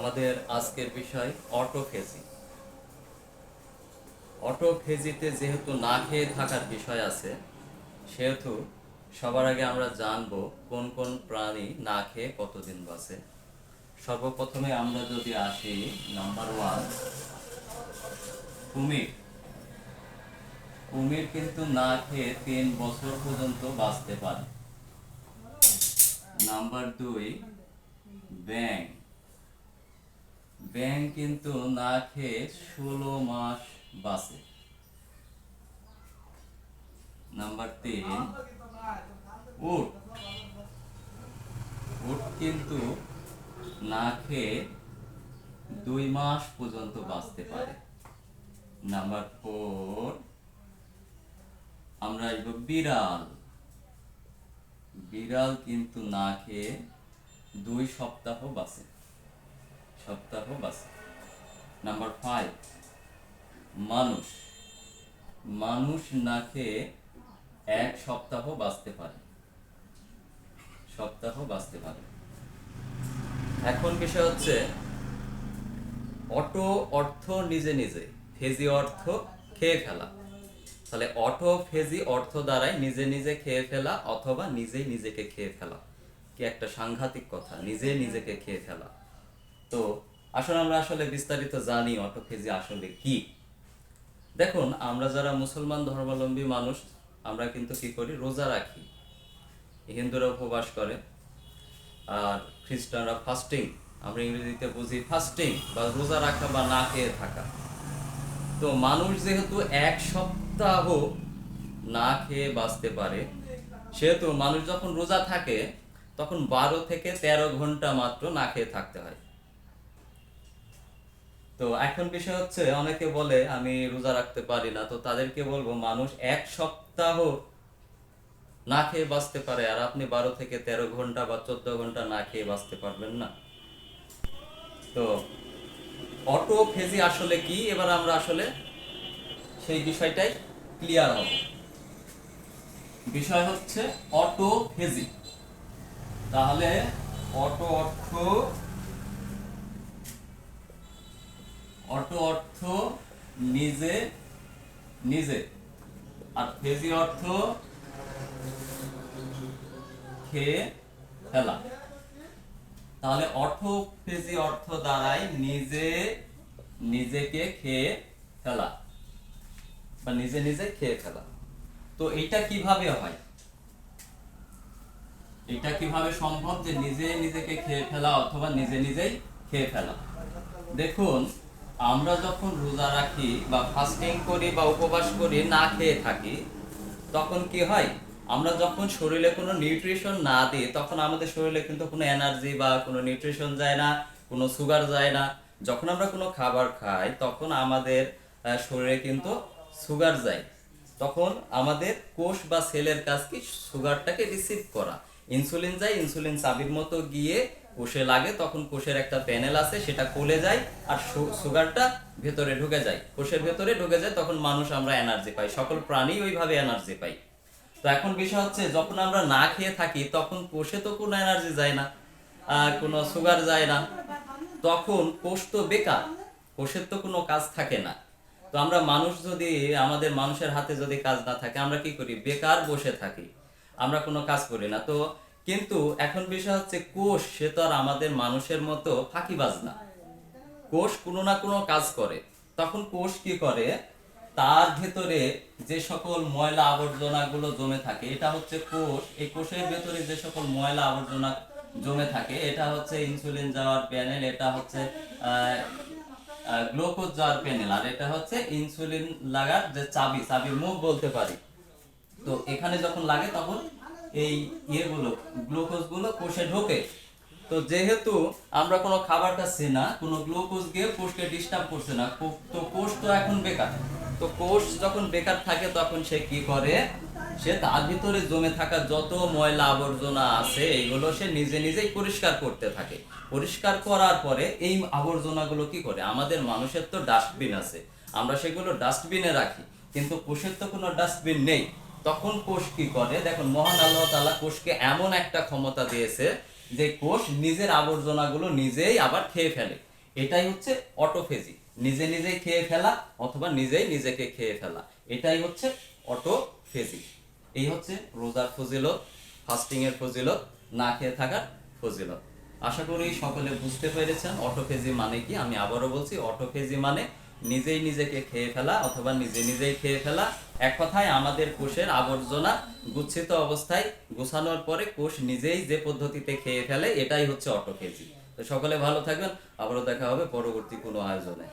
আমাদের আজকের বিষয় অটোফেজি। অটোফেজিতে যেহেতু না খেয়ে থাকার বিষয় আছে, সেহেতু সবার আগে আমরা জানব কোন কোন প্রাণী না খেয়ে কতদিন বাঁচে। সর্বপ্রথমে আমরা যদি আসি, নাম্বার ওয়ান, কুমির। কুমির কিন্তু না খেয়ে তিন বছর পর্যন্ত বাঁচতে পারে। নাম্বার দুই ব্যাং ব্যাং কিন্তু না খেয়ে ষোলো মাস বাঁচে। নাম্বার তিন কিন্তু না খেয়ে দুই মাস পর্যন্ত বাঁচতে পারে। নাম্বার ফোর, আমরা আসব বিড়াল। বিড়াল কিন্তু না খেয়ে দুই সপ্তাহ বাঁচে। সপ্তাহ বাঁচে নাম্বার ফাইভ মানুষ। মানুষ না খেয়ে এক সপ্তাহ বাঁচতে পারে। সপ্তাহ বাঁচতে পারে। এখন বিষয় হচ্ছে, অটো অর্থ নিজে নিজে, ফেজি অর্থ খেয়ে ফেলা। তাহলে অটো, ফেজি অর্থ দ্বারাই নিজে নিজে খেয়ে ফেলা অথবা নিজেই নিজেকে খেয়ে ফেলা। কি একটা সাংঘাতিক কথা, নিজে নিজেকে খেয়ে ফেলা। তো আসলে আমরা আসলে বিস্তারিত জানি অটোফেজি আসলে কি। দেখুন, আমরা যারা মুসলমান ধর্মাবলম্বী মানুষ, আমরা কিন্তু কি করি? রোজা রাখি। হিন্দুরা উপবাস করে। আর খ্রিস্টানরা ফাস্টিং আমরা ইংরেজিতে বুঝি ফাস্টিং বা রোজা রাখা বা না খেয়ে থাকা। তো মানুষ যেহেতু এক সপ্তাহ না খেয়ে বাঁচতে পারে, সেহেতু মানুষ যখন রোজা থাকে, তখন বারো থেকে তেরো ঘণ্টা মাত্র না খেয়ে থাকতে হয়। তো এখন বিষয় হচ্ছে, অনেকে বলে, আমি রোজা রাখতে পারি না। তো তাদেরকে বলব, মানুষ এক সপ্তাহ না খেয়ে বাঁচতে পারে, আর আপনি বারো থেকে তেরো ঘণ্টা বা চোদ্দ ঘণ্টা না খেয়ে বাঁচতে পারবেন না। তো অটোফেজি আসলে কি? এবার আমরা আসলে সেই বিষয়টাই ক্লিয়ার হব। বিষয় হচ্ছে অটোফেজি তাহলে অটো অর্থ অটো অর্থ নিজে নিজে। আর ফেজি অর্থ খেয়ে ফেলা। তাহলে অর্থোফেজি অর্থ দ্বারাই নিজে, নিজেকে খেয়ে ফেলা বা নিজে নিজে খেয়ে ফেলা। তো এটা কীভাবে হয়? এটা কীভাবে সম্ভব যে নিজে, নিজেকে খেয়ে ফেলা অথবা নিজে, নিজেই খেয়ে ফেলা? দেখুন আমরা যখন রোজা রাখি বা ফাস্টিং করি বা উপবাস করি, না খেয়ে থাকি, তখন কি হয়? আমরা যখন শরীরে কোনো নিউট্রিশন না দিই, তখন আমাদের শরীরে কিন্তু কোনো এনার্জি বা কোনো নিউট্রিশন যায় না, কোনো সুগার যায় না। যখন আমরা কোনো খাবার খাই, তখন আমাদের শরীরে কিন্তু সুগার যায়। তখন আমাদের কোষ বা সেলের কাজ কি সুগারটাকে রিসিভ করা। ইনসুলিন যায়, ইনসুলিন চাবির মতো গিয়ে কোষে লাগে, তখন কোষের একটা প্যানেল আছে, সেটা খুলে যায় আর সুগারটা ভেতরে ঢুকে যায়। কোষের ভেতরে ঢুকে যায়, তখন মানুষ আমরা এনার্জি পাই, সকল প্রাণী ওইভাবে এনার্জি পাই। তো এখন বিষয় হচ্ছে, যখন আমরা না খেয়ে থাকি, তখন কোষে তো কোনো এনার্জি যায় না, আর কোনো সুগার যায় না। তখন কোষ তো বেকার, কোষের তো কোনো কাজ থাকে না। তো আমরা মানুষ যদি, আমাদের মানুষের হাতে যদি কাজ না থাকে, আমরা কি করি? বেকার বসে থাকি, আমরা কোনো কাজ করি না। তো কিন্তু এখন বিষয় হচ্ছে কোষ, সে তো আর আমাদের মানুষের মতো ফাঁকিবাজ না। কোষ কোনো না কোনো কাজ করে। তখন কোষ কি করে? তার ভেতরে যে সকল ময়লা আবর্জনা গুলো জমে থাকে, এটা হচ্ছে কোষ। এই কোষের ভেতরে যে সকল ময়লা আবর্জনা জমে থাকে, এটা হচ্ছে ইনসুলিন যাওয়ার প্যানেল এটা হচ্ছে গ্লুকোজ যাওয়ার প্যানেল আর এটা হচ্ছে ইনসুলিন লাগার যে চাবি, চাবির মুখ বলতে পারি। তো এখানে যখন লাগে তখন এই ইয়েগুলো গ্লুকোজগুলো কোষে ঢোকে। তো যেহেতু আমরা কোনো খাবার খাচ্ছি না, কোনো গ্লুকোজ গিয়ে কোষকে ডিস্টার্ব করছে না তো কোষ তো এখন বেকার। তো কোষ যখন বেকার থাকে তখন সে কি করে? সে তার ভিতরে জমে থাকা যত ময়লা আবর্জনা আছে, এইগুলো সে নিজে নিজেই পরিষ্কার করতে থাকে। পরিষ্কার করার পরে এই আবর্জনাগুলো কি করে? আমাদের মানুষের তো ডাস্টবিন আছে। আমরা সেগুলো ডাস্টবিনে রাখি। কিন্তু কোষের তো কোনো ডাস্টবিন নেই। তখন কোষ কি করে? দেখুন, মহান আল্লাহ তালা কোষকে এমন একটা ক্ষমতা দিয়েছে যে কোষ নিজের আবর্জনাগুলো নিজেই আবার খেয়ে ফেলে। এটাই হচ্ছে অটোফেজি। নিজে নিজেই খেয়ে ফেলা অথবা নিজেই নিজেকে খেয়ে ফেলা। এটাই হচ্ছে অটোফেজি। এই হচ্ছে রোজার ফজিলত এর ফজিলত, না খেয়ে থাকার ফজিলত। আশা করি সকলে বুঝতে পেরেছেন অটোফেজি মানে কি? আমি আবারও বলছি, অটোফেজি মানে নিজেই নিজেকে খেয়ে ফেলা অথবা নিজে নিজেই খেয়ে ফেলা, এক কথায় আমাদের কোষের আবর্জনা গুচ্ছিত অবস্থায় গুছানোর পরে কোষ নিজেই যে পদ্ধতিতে খেয়ে ফেলে, এটাই হচ্ছে অটোফেজি। তো সকলে ভালো থাকবেন, আবারও দেখা হবে পরবর্তী কোনো আয়োজনে।